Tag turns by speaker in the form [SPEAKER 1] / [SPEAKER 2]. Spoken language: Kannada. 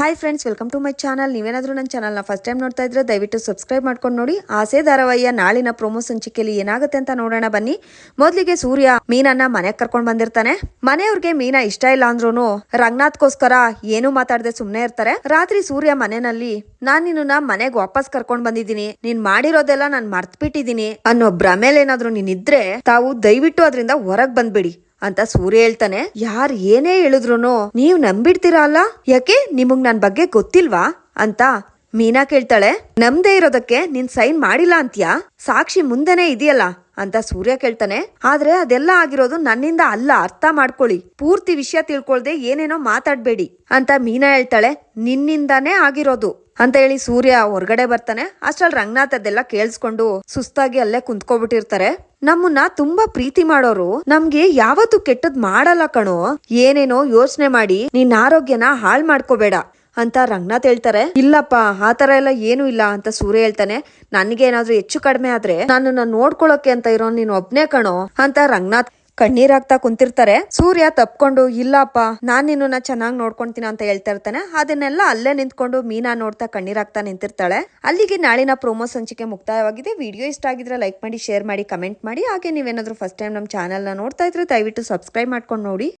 [SPEAKER 1] Hi friends welcome to my channel ನೀವೇನಾದರೂ ನನ್ನ ಚಾನಲ್ನ ಫಸ್ಟ್ ಟೈಮ್ ನೋಡ್ತಾ ಇದ್ರೆ ದಯವಿಟ್ಟು ಸಬ್ಸ್ಕ್ರೈಬ್ ಮಾಡ್ಕೊಂಡು ನೋಡಿ. ಆಸೆ ಧಾರಾವಾಹಿಯ ನಾಳಿನ ಪ್ರೊಮೋ ಸಂಚಿಕೆಯಲ್ಲಿ ಏನಾಗುತ್ತೆ ಅಂತ ನೋಡೋಣ ಬನ್ನಿ. ಮೊದಲಿಗೆ ಸೂರ್ಯ ಮೀನನ್ನ ಮನೆಗೆ ಕರ್ಕೊಂಡು ಬಂದಿರ್ತಾನೆ. ಮನೆಯವ್ರಿಗೆ ಮೀನ ಇಷ್ಟ ಇಲ್ಲ ಅಂದ್ರೂ ರಂಗನಾಥ್ಗೋಸ್ಕರ ಏನು ಮಾತಾಡದೆ ಸುಮ್ಮನೆ ಇರ್ತಾರೆ. ರಾತ್ರಿ ಸೂರ್ಯ ಮನೆಯಲ್ಲಿ, ನಾನು ನಿನ್ನ ಮನೆಗೆ ವಾಪಸ್ ಕರ್ಕೊಂಡು ಬಂದಿದ್ದೀನಿ. ನೀನ್ ಮಾಡಿರೋದೆಲ್ಲ ನಾನು ಮರ್ತ್ಬಿಟ್ಟಿದ್ದೀನಿ ಅನ್ನೋ ಭ್ರಮೇಲೆ ಏನಾದರೂ ನೀನಿದ್ರೆ ತಾವು ದಯವಿಟ್ಟು ಅದರಿಂದ ಹೊರಗೆ ಬಂದ್ಬಿಡಿ. ಅಂತ ಸೂರ್ಯ ಹೇಳ್ತಾನೆ, ಯಾರ್ ಏನೇ ಹೇಳಿದ್ರು ನೀವ್ ನಂಬಿಡ್ತೀರಾ ಅಲ್ಲ ಯಾಕೆ? ನಿಮಗ್ ನನ್ ಬಗ್ಗೆ ಗೊತ್ತಿಲ್ವಾ? ಅಂತ ಮೀನಾ ಕೇಳ್ತಾಳೆ, ನಮ್ದೇ ಇರೋದಕ್ಕೆ ನೀನ್ ಸೈನ್ ಮಾಡಿಲ್ಲ ಅಂತ್ಯಾ? ಸಾಕ್ಷಿ ಮುಂದೆನೆ ಇದೆಯಲ್ಲ? ಅಂತ ಸೂರ್ಯ ಕೇಳ್ತಾನೆ. ಆದ್ರೆ ಅದೆಲ್ಲ ಆಗಿರೋದು ನನ್ನಿಂದ ಅಲ್ಲ, ಅರ್ಥ ಮಾಡ್ಕೊಳ್ಳಿ. ಪೂರ್ತಿ ವಿಷಯ ತಿಳ್ಕೊಳ್ದೆ ಏನೇನೋ ಮಾತಾಡ್ಬೇಡಿ ಅಂತ ಮೀನಾ ಹೇಳ್ತಾಳೆ. ನಿನ್ನಿಂದಾನೇ ಆಗಿರೋದು ಅಂತ ಹೇಳಿ ಸೂರ್ಯ ಹೊರಗಡೆ ಬರ್ತಾನೆ. ಅಷ್ಟ್ರಲ್ಲಿ ರಂಗನಾಥ್ ಅದೆಲ್ಲ ಕೇಳಿಸ್ಕೊಂಡು ಸುಸ್ತಾಗಿ ಅಲ್ಲೇ ಕುಂತ್ಕೊಬಿಟ್ಟಿರ್ತಾರೆ. ನಮ್ಮನ್ನ ತುಂಬಾ ಪ್ರೀತಿ ಮಾಡೋರು ನಮ್ಗೆ ಯಾವತ್ತು ಕೆಟ್ಟದ್ ಮಾಡಲ್ಲ ಕಣೋ. ಏನೇನೋ ಯೋಚನೆ ಮಾಡಿ ನಿನ್ನ ಆರೋಗ್ಯನ ಹಾಳ್ ಮಾಡ್ಕೋಬೇಡ. ಅಂತ ರಂಗನಾಥ್ ಹೇಳ್ತಾರೆ. ಇಲ್ಲಪ್ಪ, ಆ ತರ ಎಲ್ಲ ಏನೂ ಇಲ್ಲ ಅಂತ ಸೂರ್ಯ ಹೇಳ್ತಾನೆ. ನನಗೆ ಏನಾದ್ರೂ ಹೆಚ್ಚು ಕಡಿಮೆ ಆದ್ರೆ ನನ್ನನ್ನ ನೋಡ್ಕೊಳಕ್ಕೆ ಅಂತ ಇರೋ ನೀನು ಒಬ್ನೇ ಕಣೋ ಅಂತ ರಂಗನಾಥ್ ಕಣ್ಣೀರಾಗ್ತಾ ಕುಂತಿರ್ತಾರೆ. ಸೂರ್ಯ ತಪ್ಕೊಂಡು, ಇಲ್ಲಪ್ಪ, ನಾನ್ ನಿನ್ನನ್ನ ಚೆನ್ನಾಗಿ ನೋಡ್ಕೊಂತೀನಿ ಅಂತ ಹೇಳ್ತಾ ಇರ್ತಾನೆ. ಅದನ್ನೆಲ್ಲ ಅಲ್ಲೇ ನಿಂತ್ಕೊಂಡು ಮೀನಾ ನೋಡ್ತಾ ಕಣ್ಣೀರಾಗ್ತಾ ನಿಂತಿರ್ತಾಳೆ. ಅಲ್ಲಿಗೆ ನಾಳಿನ ಪ್ರೋಮೋ ಸಂಚಿಕೆ ಮುಕ್ತಾಯವಾಗಿದೆ. ವಿಡಿಯೋ ಇಷ್ಟ ಆಗಿದ್ರೆ ಲೈಕ್ ಮಾಡಿ, ಶೇರ್ ಮಾಡಿ, ಕಮೆಂಟ್ ಮಾಡಿ. ಹಾಗೆ ನೀವೇನಾದ್ರೂ ಫಸ್ಟ್ ಟೈಮ್ ನಮ್ಮ ಚಾನಲ್ನ ನೋಡ್ತಾ ಇದ್ರೆ ದಯವಿಟ್ಟು ಸಬ್ಸ್ಕ್ರೈಬ್ ಮಾಡ್ಕೊಂಡು ನೋಡಿ.